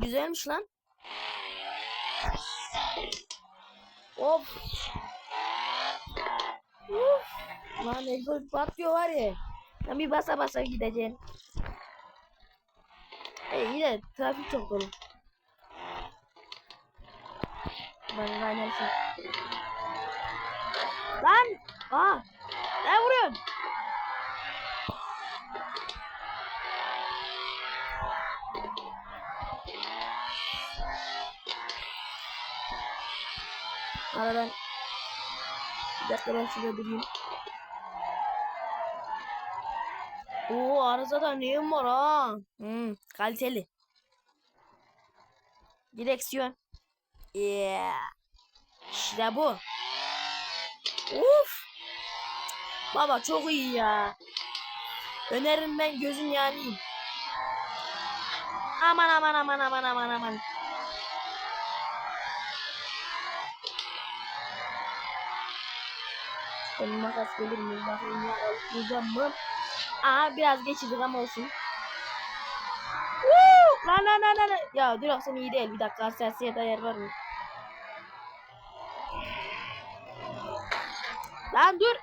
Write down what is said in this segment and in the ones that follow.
güzelmiş lan. Hop. Uf. Lan egzoz patlıyor var ya. Ben bir basa basa gideceğim. E iyi de trafik çok dolu. Ben neyse. Lan! Aa! Ne vuruyorsun? Aradan bir dakika ben şurada durayım. Oo arızada neyim var ha? Hmm, kaliteli. Direksiyon. Yeah. İşte bu. Uf. Baba çok iyi ya. Öneririm ben gözün yanayım. Aman aman aman aman aman aman. Benim makas gelir mi? Bakayım ya alacağım mı? Aa biraz geçirdik ama olsun. Woo! Lan lan lan lan. Ya dur aksan iyi değil. Bir dakika hassasiyet ayar var mı? Lan dur.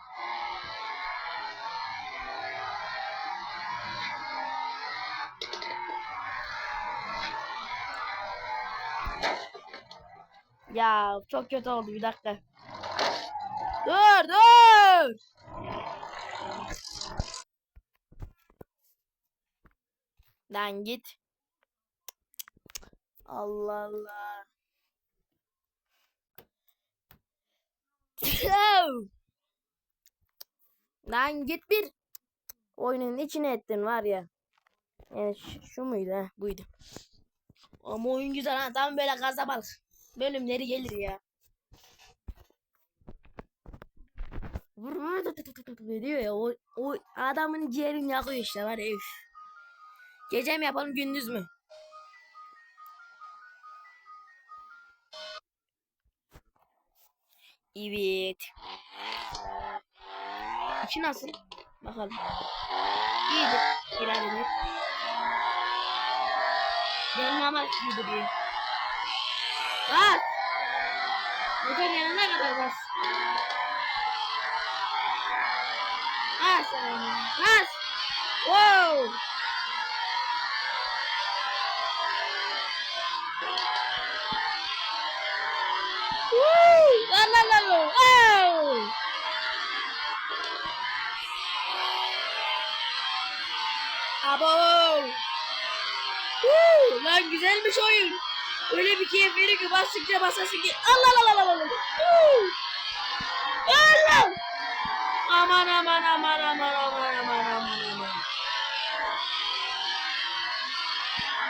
Ya çok kötü oldu bir dakika. Dur dur. Lan git. Allah Allah. Lan git bir. Oyunun içine ettin var ya. Evet şu, muydu ha? Buydu. Ama oyun güzel ha. Tam böyle gaza balık. Bölümleri gelir ya. Diyor ya. O, o adamın ciğerini yakıyor işte var üf. Gece mi yapalım gündüz mü? Evet. İçi nasıl? Bakalım. İyidir. İleride. Benim ama iyi duruyor. Bas! Motor yanına kadar bas. Bas! Bas! Wow! Woo! La la la la! Wow! Abo! Woo! Lan güzelmiş oyun. Öyle bir keyif veriyor ki bastıkça basasın ki. Allah Allah Allah Allah. Allah! Aman aman aman aman aman aman aman aman.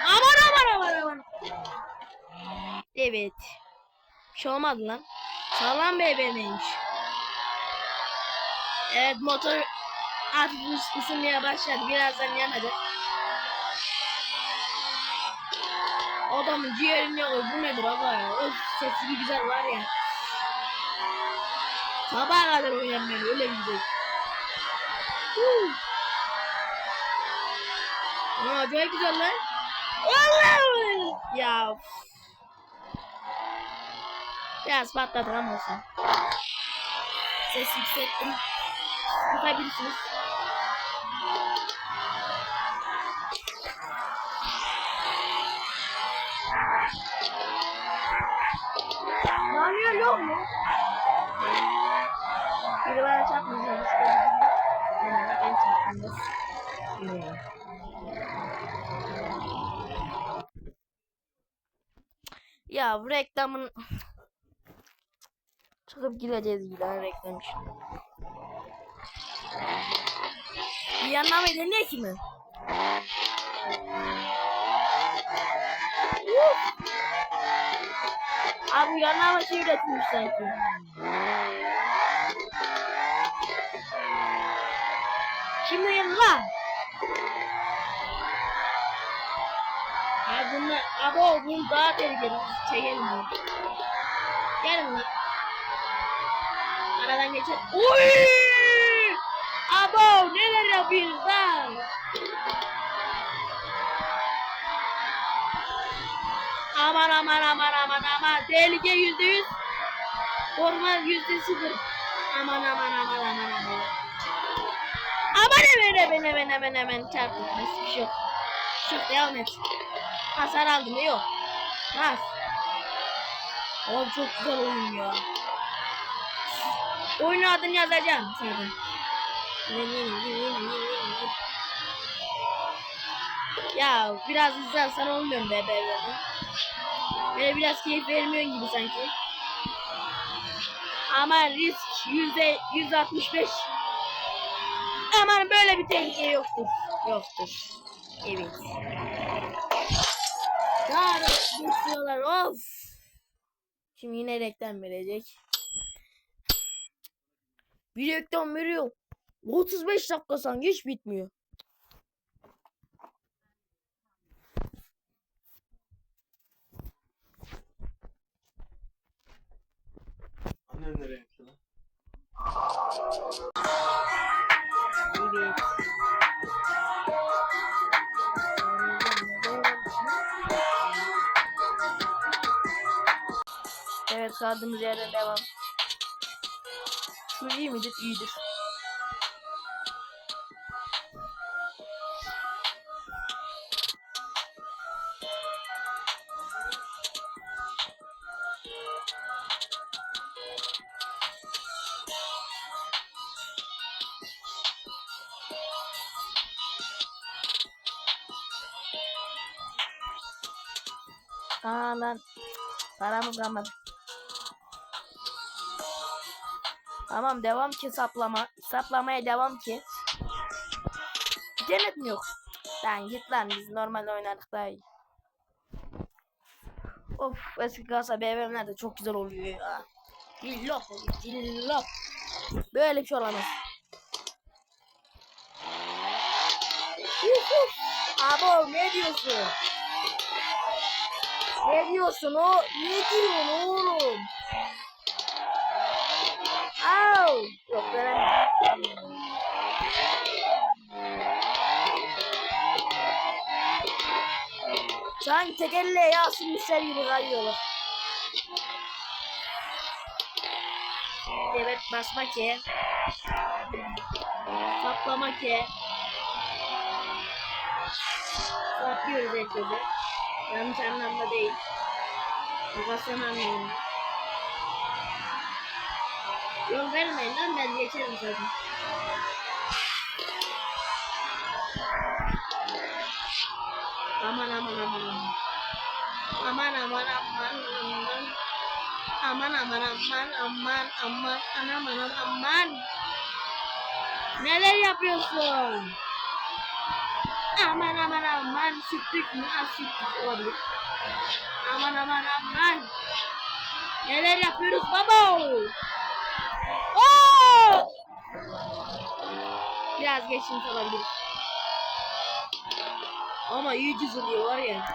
Aman aman aman aman. Evet. Bir şey olmadı lan. Sağlam bebeğmiş. Evet motor artık ıs- ısınmaya başladı. Birazdan yanacak. Adamın ciğerini yakıyor. Bu nedir aga ya? Öf sesi güzel var ya. Sabaha kadar oynamıyor. Öyle güzel. Huu. Aa, acayip güzel lan. Allah! Ya. Biraz patladı ama olsun. Ses yükselttim. Yapabilirsiniz. Yanıyor yok mu? Biri bana çarpmayacak. Ben çarptım. Ya bu reklamın çıkıp gireceğiz ilan reklam için. Bir yandan mı ki mi? Abi yandan şey üretilmiş sanki. Kim uyandı lan? Ya bunlar, abo bunu daha tehlikeli. Çekelim bunu. Gelin lan. Aradan geçer. Uy! Abo neler yapıyorsun lan? Aman aman aman aman aman. Tehlike yüzde yüz. Koruma yüzde sıfır. Aman aman aman aman aman. Aman hemen hemen hemen hemen hemen çarptım. Neyse bir şey yok. Yok devam et. Hasar aldım yok. Has. Oğlum çok güzel oyun ya. Oyunun adını yazacağım zaten. Ya biraz hızlansan olmuyor mu be be be. Böyle biraz keyif vermiyorsun gibi sanki. Ama risk yüzde yüz altmış beş. Aman böyle bir tehlike yoktur. Yoktur. Evet. Daha da geçiyorlar of. Şimdi yine reklam verecek. Bir reklam veriyor. 35 dakika sanki hiç bitmiyor. Annem nereye gitti lan? Evet. Evet kaldığımız yerden devam. Şu iyi midir? İyidir. Aa lan. Paramız kalmadı. Tamam devam ki saplama. Saplamaya devam ki. Cennet mi yok? Lan git lan biz normal oynardık daha iyi. Of eski kasa BMW'ler de çok güzel oluyor ya. Cillop cillop. Böyle bir şey olamaz. Abo ne diyorsun? Ne diyorsun o? Ne diyorsun oğlum? Au! Yok veremem. Sanki tekelle Yasin Müsel gibi kayıyorlar. Evet basma ki. Saplama ki. Saplıyoruz herkese. Yanlış anlamda değil. Lokasyon anlamında. Yol vermeyin lan ben geçerim zaten. Aman aman aman aman. Aman aman aman aman. Aman aman aman aman aman anam anam aman. Neler yapıyorsun? Aman aman aman sütlük mü? Az sütlük olabilir. Aman aman aman. Neler yapıyoruz baba? Oo! Biraz geçmiş olabilir. Ama iyi çiziliyor var ya.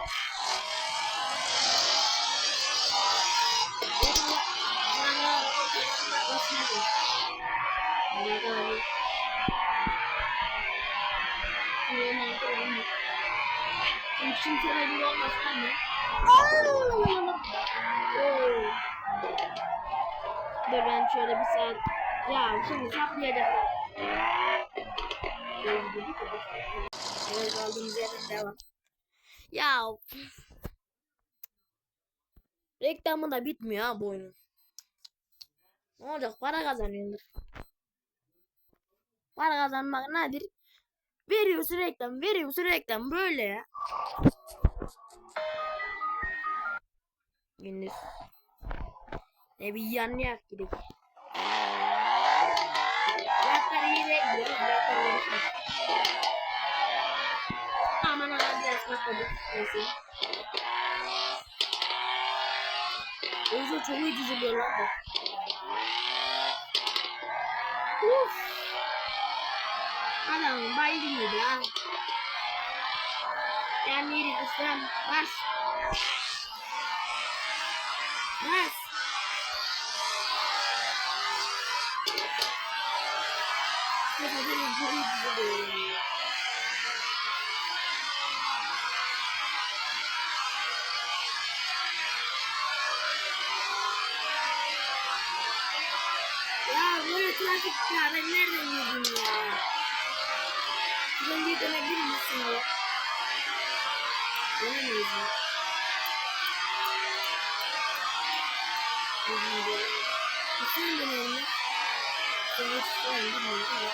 Şimdi sana bir olmasın? Oo. Dur ben şöyle bir saat. Ya şimdi saplayacak. Evet aldığımız yerden devam. Ya Reklamı da bitmiyor ha bu oyunun. Ne olacak? Para kazanıyordur. Para kazanmak nedir? Veriyorsun reklam, veriyorsun reklam böyle ya. Gündüz. Ne bir yan yak gidelim. Yaklar iyi de gidiyoruz. Yaklar yarışmış. Aman aman biraz patladık. Neyse. Yüzden çok iyi diziliyor lan bu. Uf. Adam bayılıyor ya. Demleri ısıran bas. Bas. Ya böyle trafik ya ben nereden yedim ya? Bir dönebilir misin ya? Dönemeyiz ya. Sen hiç dönelim bilmiyorum ama.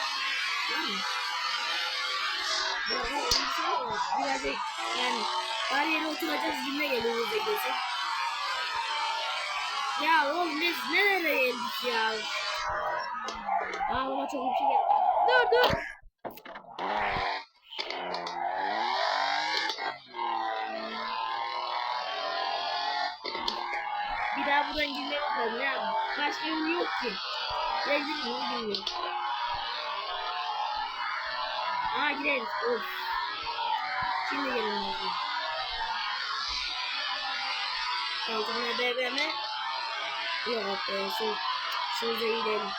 Var mı? Bir şey var. Birazcık yani her yere oturacağız gibime geliyor bize kesin. Ya oğlum biz nereye geldik ya? Ağlıma çok bir şey geldi. Dur dur. Bir daha buradan girmek lazım ya. Başka yolu yok ki. Ya gidelim onu bilmiyorum. Aa gideriz. Of. Şimdi gelin lazım. Altına BBM. Yok be. Şu, şurada gidelim.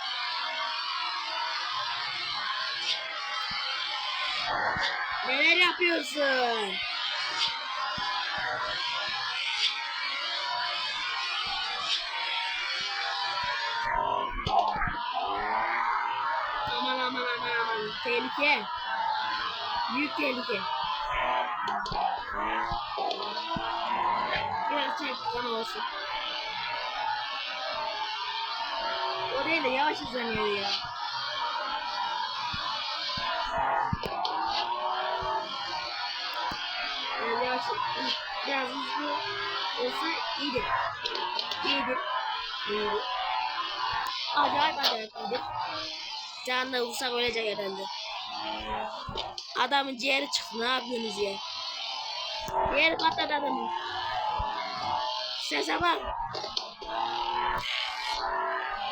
Neler yapıyorsun? Tehlike. Büyük tehlike. Biraz çektik ama olsun. O değil de yavaş hızlanıyor ya. Yani yavaş, biraz hızlı olsa iyidir. İyidir. İyidir. Acayip acayip iyidir. Canla vursak ölecek herhalde. Adamın ciğeri çıktı. Ne yapıyorsunuz ya? Ciğeri patladı adamın. Sese bak.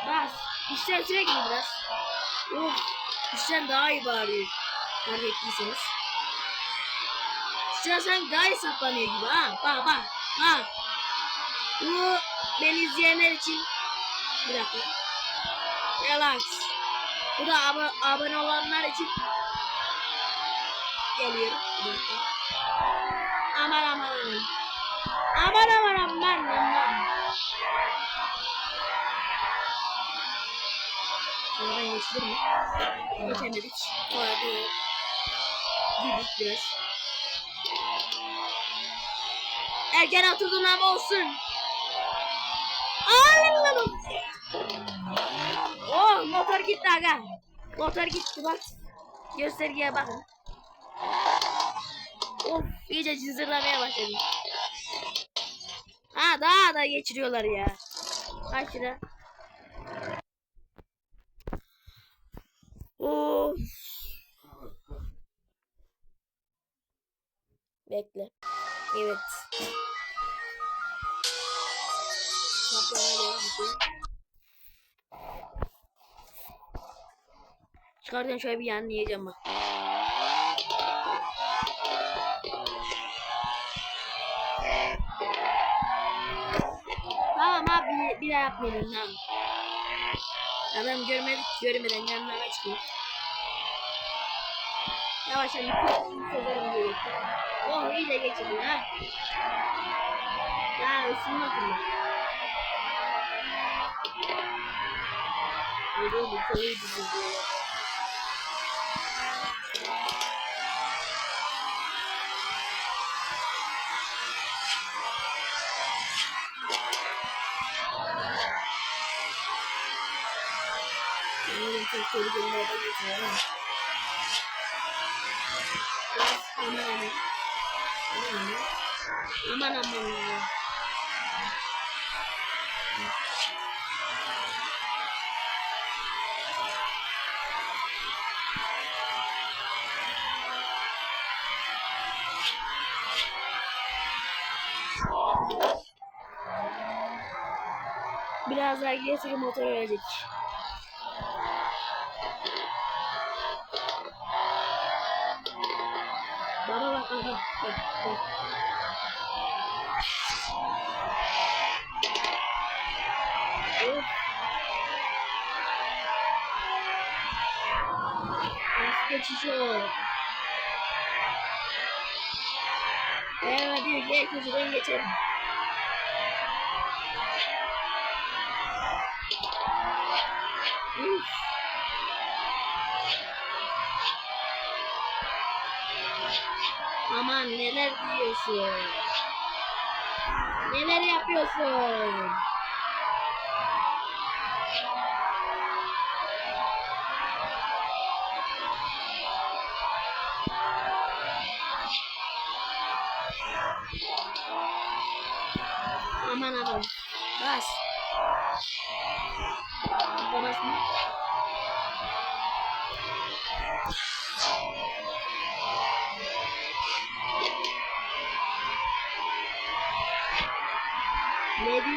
Bas. İşten sürekli biraz. Of. İşten daha iyi bağırıyor. Fark ettiyseniz. İşten sen daha iyi saplanıyor gibi ha. Bak bak. Bak. Bu beni izleyenler için. Bir dakika. Relax. Bu da ab abone olanlar için geliyor. Bir. Aman aman aman. Aman aman aman aman. Şuradan geçtir mi? Geçemedik. Sonra da girdik biraz. Erken oturdun ama olsun. Allah'ım. Oh motor gitti aga. Motor gitti bak. Göstergeye bakın. Of iyice cızırlamaya başladı. Ha daha da geçiriyorlar ya. Kaç lira? Of. Bekle. Evet. Çıkarken şöyle bir yanlayacağım bak. Tamam abi bir, daha yapmayalım tamam. Adam görmedik görmeden yanlarına çıkıyor. Yavaş yavaş severim gerekiyor. Oh iyice geçiriyor ha. Ya ısınmadın mı? Öyle bir koyu tehlikeli bir adam geçiyor ama. Biraz aman aman. Biraz daha giderse motor ölecek. O? Evet diyor ki köşeden geçelim. Neler diyorsun? Neler yapıyorsun? Aman aman. Bas. Babasını.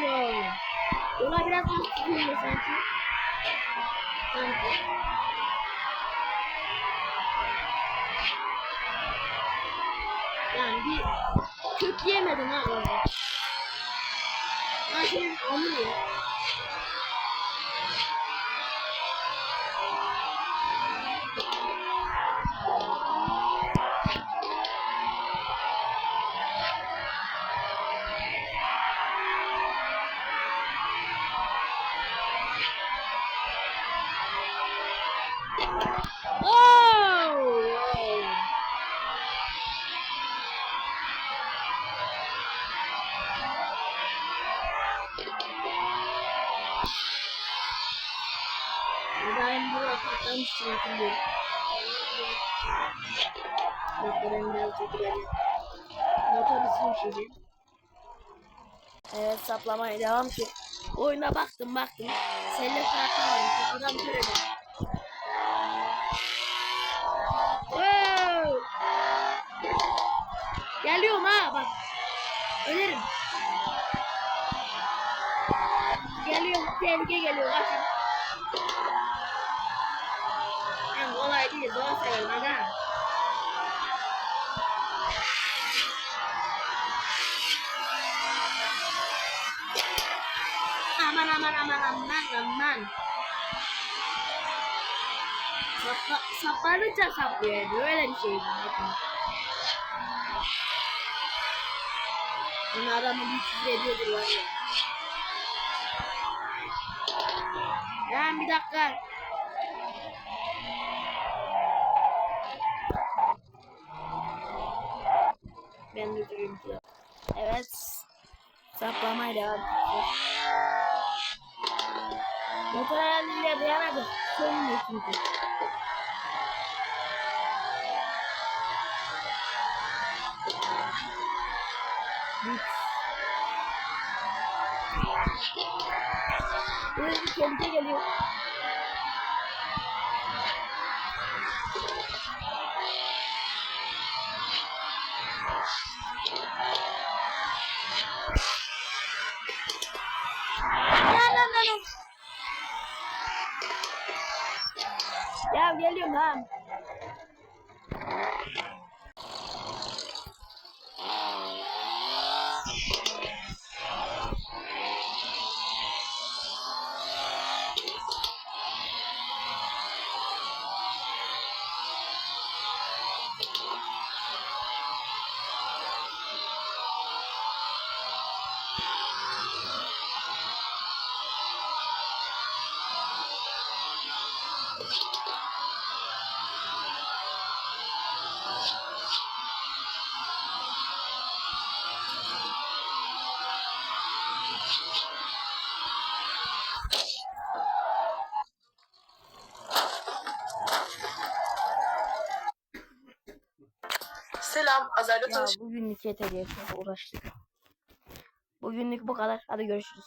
Diyor? Ona biraz az tutuyor sanki. Sanki. Yani bir kök yemedin ha orada. Ha şimdi onu ye. Ben bu atlamıştım hatırlıyorum. Motorun biraz çekilelim. Motor şimdi. Evet saplamaya devam ki. Oyuna baktım baktım. Seninle kartı varmış. Buradan görelim. Tehlike geliyor kaçın. En kolay değil zor severim aga. Aman aman aman aman aman. Sapla, saplanınca saplıyor yani öyle bir şey. Bunu adamı bir küfür ediyordur var ya. Yani bir dakika. Ben de durayım. Evet. Saplamaya devam ediyoruz. Motor herhalde dayanamadı. Sönmüyor çünkü. Böyle bir tehlike geliyor. Lan Çok uğraştık. Bugünlük bu kadar. Hadi görüşürüz.